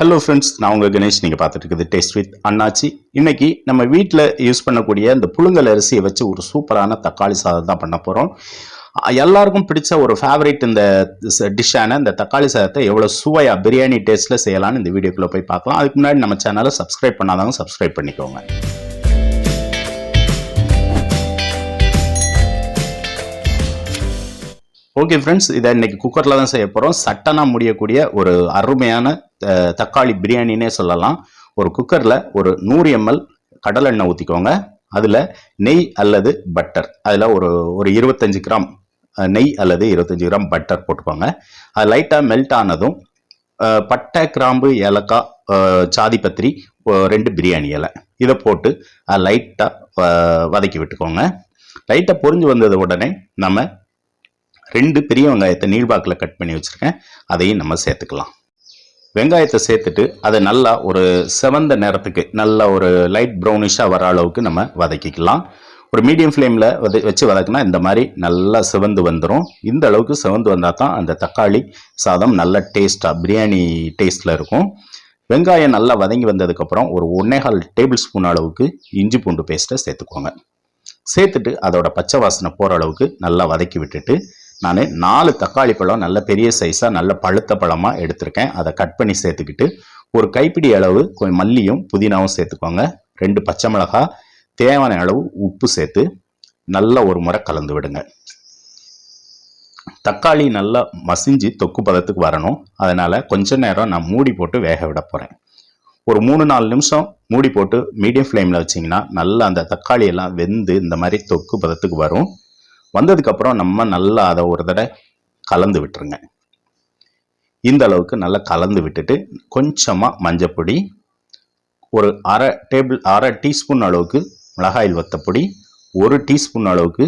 Hello friends நான் உங்கள் கணேஷ். நீங்கள் பார்த்துட்டு இருக்குது டேஸ்ட் வித் அண்ணாச்சி. இன்னைக்கு நம்ம வீட்டில் யூஸ் பண்ணக்கூடிய இந்த புழுங்கல் அரிசியை வச்சு ஒரு சூப்பரான தக்காளி சாதம் தான் பண்ண போகிறோம் எல்லாருக்கும் பிடிச்ச ஒரு ஃபேவரேட் இந்த டிஷ்ஷான இந்த தக்காளி சாதத்தை எவ்வளோ சுவையாக பிரியாணி டேஸ்ட்டில் செய்யலாம்னு இந்த வீடியோக்குள்ளே போய் பார்க்கலாம். அதுக்கு முன்னாடி நம்ம சேனலை சப்ஸ்கிரைப் பண்ணாதவங்க சப்ஸ்கிரைப் பண்ணிக்கோங்க. ஓகே ஃப்ரெண்ட்ஸ் இதை இன்னைக்கு குக்கரில் தான் செய்ய போகிறோம் சட்டனாக முடியக்கூடிய ஒரு அருமையான தக்காளி பிரியாணினே சொல்லலாம். ஒரு குக்கரில் ஒரு நூறு எம்எல் கடலெண்ணெய் ஊற்றிக்கோங்க அதில் நெய் அல்லது பட்டர் அதில் ஒரு ஒரு இருபத்தஞ்சு கிராம் நெய் அல்லது இருபத்தஞ்சு கிராம் பட்டர் போட்டுக்கோங்க. அது லைட்டாக மெல்ட் ஆனதும் பட்டை கிராம்பு ஏலக்காய் சாதி சாதிப்பத்திரி ரெண்டு பிரியாணி இலை. இதை போட்டு லைட்டாக வதக்கி விட்டுக்கோங்க. லைட்டாக பொறிஞ்சு வந்தது உடனே நம்ம ரெண்டு பெரிய வெங்காயத்தை நீள்வாக்கில் கட் பண்ணி வச்சுருக்கேன். அதையும் நம்ம சேர்த்துக்கலாம். வெங்காயத்தை சேர்த்துட்டு அதை நல்லா ஒரு செவந்த நேரத்துக்கு நல்லா ஒரு லைட் ப்ரௌனிஷாக வர அளவுக்கு நம்ம வதக்கிக்கலாம். ஒரு மீடியம் ஃப்ளேமில் வத வச்சு வதக்குனா இந்த மாதிரி நல்லா சிவந்து வந்துடும் இந்த அளவுக்கு சிவந்து வந்தால் தான் அந்த தக்காளி சாதம் நல்ல டேஸ்ட்டாக பிரியாணி டேஸ்ட்டில் இருக்கும். வெங்காயம் நல்லா வதங்கி வந்ததுக்கப்புறம் ஒரு ஒன்னேகால் டேபிள் ஸ்பூன் அளவுக்கு இஞ்சி பூண்டு பேஸ்ட்டை சேர்த்துக்கோங்க. சேர்த்துட்டு அதோட பச்சை வாசனை போகிற அளவுக்கு நல்லா வதக்கி விட்டுட்டு நான் நாலு தக்காளி பழம் நல்ல பெரிய சைஸாக நல்ல பழுத்த பழமாக எடுத்திருக்கேன். அதை கட் பண்ணி சேர்த்துக்கிட்டு ஒரு கைப்பிடி அளவு கொஞ்சம் மல்லியும் புதினாவும் சேர்த்துக்கோங்க. ரெண்டு பச்சை மிளகாய் தேவையான அளவு உப்பு சேர்த்து நல்லா ஒரு முறை கலந்து விடுங்க. தக்காளி நல்லா மசிஞ்சு தொக்கு பதத்துக்கு வரணும். அதனால் கொஞ்ச நேரம் நான் மூடி போட்டு வேக விட போகிறேன் ஒரு மூணு நாலு நிமிஷம் மூடி போட்டு மீடியம் ஃப்ளேமில் வச்சிங்கன்னா நல்லா அந்த தக்காளி எல்லாம் வெந்து இந்த மாதிரி தொக்கு பதத்துக்கு வரும். வந்ததுக்கப்புறம் நம்ம நல்லா அதை ஒரு தடவை கலந்து விட்டுருங்க. இந்த அளவுக்கு நல்லா கலந்து விட்டுட்டு கொஞ்சமாக மஞ்சப்பொடி ஒரு அரை டேபிள் அரை டீஸ்பூன் அளவுக்கு மிளகாயில் வத்தப்பொடி ஒரு டீஸ்பூன் அளவுக்கு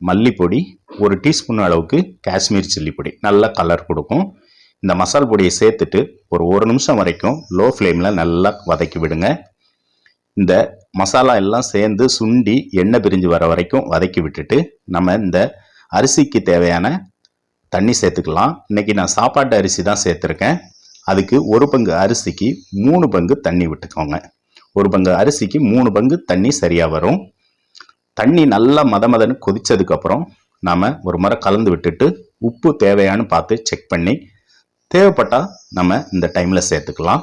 மல்லிப்பொடி ஒரு டீஸ்பூன் அளவுக்கு காஷ்மீர் சில்லி பொடி. நல்லா கலர் கொடுக்கும். இந்த மசால் பொடியை சேர்த்துட்டு ஒரு ஒரு நிமிஷம் வரைக்கும் லோ ஃப்ளேமில் நல்லா வதக்கி விடுங்க. இந்த மசாலா எல்லாம் சேர்ந்து சுண்டி எண்ணெய் பிரிஞ்சு வர வரைக்கும் வதக்கி விட்டுட்டு நம்ம இந்த அரிசிக்கு தேவையான தண்ணி சேர்த்துக்கலாம். இன்னைக்கு நான் சாப்பாட்டு அரிசி தான் சேர்த்துருக்கேன். அதுக்கு ஒரு பங்கு அரிசிக்கு மூணு பங்கு தண்ணி விட்டுக்கோங்க. ஒரு பங்கு அரிசிக்கு மூணு பங்கு தண்ணி சரியாக வரும். தண்ணி நல்லா மத மதன்னு கொதித்ததுக்கப்புறம் நாம் ஒரு முறை கலந்து விட்டுட்டு உப்பு தேவையான்னு பார்த்து செக் பண்ணி தேவைப்பட்டால் நம்ம இந்த டைமில் சேர்த்துக்கலாம்.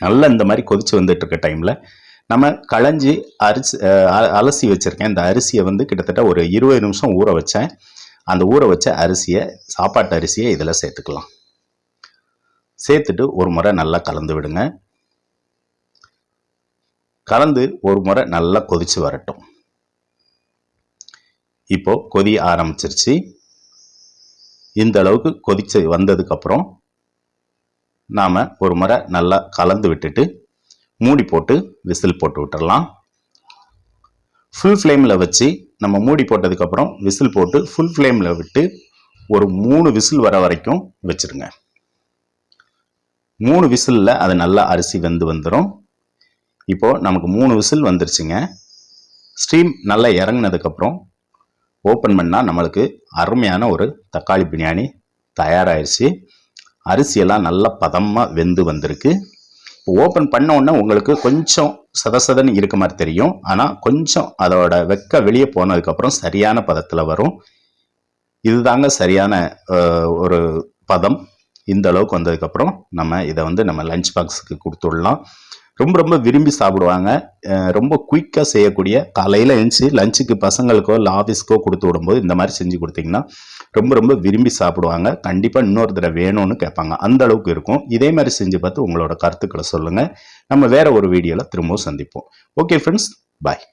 நல்லா இந்த மாதிரி கொதிச்சு வந்துட்டு இருக்க டைமில் நம்ம களைஞ்சி அரிசி அ- அலசி வச்சுருக்கேன். இந்த அரிசியை வந்து கிட்டத்தட்ட ஒரு இருபது நிமிஷம் ஊற வச்சேன். அந்த ஊற வச்ச அரிசியை சாப்பாட்டு அரிசியை இதில் சேர்த்துக்கலாம். சேர்த்துட்டு ஒரு முறை நல்லா கலந்து விடுங்க. கலந்து ஒரு முறை நல்லா கொதிச்சு வரட்டும். இப்போ கொதி ஆரம்பிச்சிருச்சு. இந்த அளவுக்கு கொதிச்சு வந்ததுக்கப்புறம் நாம் ஒரு முறை நல்லா கலந்து விட்டுட்டு மூடி போட்டு விசில் போட்டு விட்டுறலாம். ஃபுல் ஃப்ளேமில் வச்சு நம்ம மூடி போட்டதுக்கப்புறம் விசில் போட்டு ஃபுல் ஃப்ளேமில் விட்டு ஒரு மூணு விசில் வர வரைக்கும் வச்சிருங்க. மூணு விசிலில் அது நல்லா அரிசி வெந்து வந்துடும் இப்போது நமக்கு மூணு விசில் வந்துருச்சுங்க. ஸ்டீம் நல்லா இறங்குனதுக்கப்புறம் ஓப்பன் பண்ணால் நம்மளுக்கு அருமையான ஒரு தக்காளி பிரியாணி தயாராகிடுச்சு அரிசியெல்லாம் நல்லா பதமாக வெந்து வந்திருக்கு. ஓப்பன் பண்ண உடனே உங்களுக்கு கொஞ்சம் சதசதன்னு இருக்க மாதிரி தெரியும். ஆனால் கொஞ்சம் அதோட வெக்க வெளியே போனதுக்கப்புறம் சரியான பதத்தில் வரும். இதுதாங்க சரியான ஒரு பதம். இந்த அளவுக்கு வந்ததுக்கப்புறம் நம்ம இதை வந்து நம்ம லஞ்ச் பாக்ஸுக்கு கொடுத்துடலாம். ரொம்ப ரொம்ப விரும்பி சாப்பிடுவாங்க. ரொம்ப குயிக்காக செய்யக்கூடிய காலையில் எழுந்துச்சி லஞ்சுக்கு பசங்களுக்கோ இல்லை ஆஃபீஸ்க்கோ கொடுத்து விடும்போது இந்த மாதிரி செஞ்சு கொடுத்தீங்கன்னா ரொம்ப ரொம்ப விரும்பி சாப்பிடுவாங்க. கண்டிப்பாக இன்னொரு தடவை வேணும்னு கேட்பாங்க. அந்த அளவுக்கு இருக்கும். இதே மாதிரி செஞ்சு பார்த்து உங்களோட கருத்துக்களை சொல்லுங்கள் நம்ம வேற ஒரு வீடியோவில் திரும்பவும் சந்திப்போம். Okay friends bye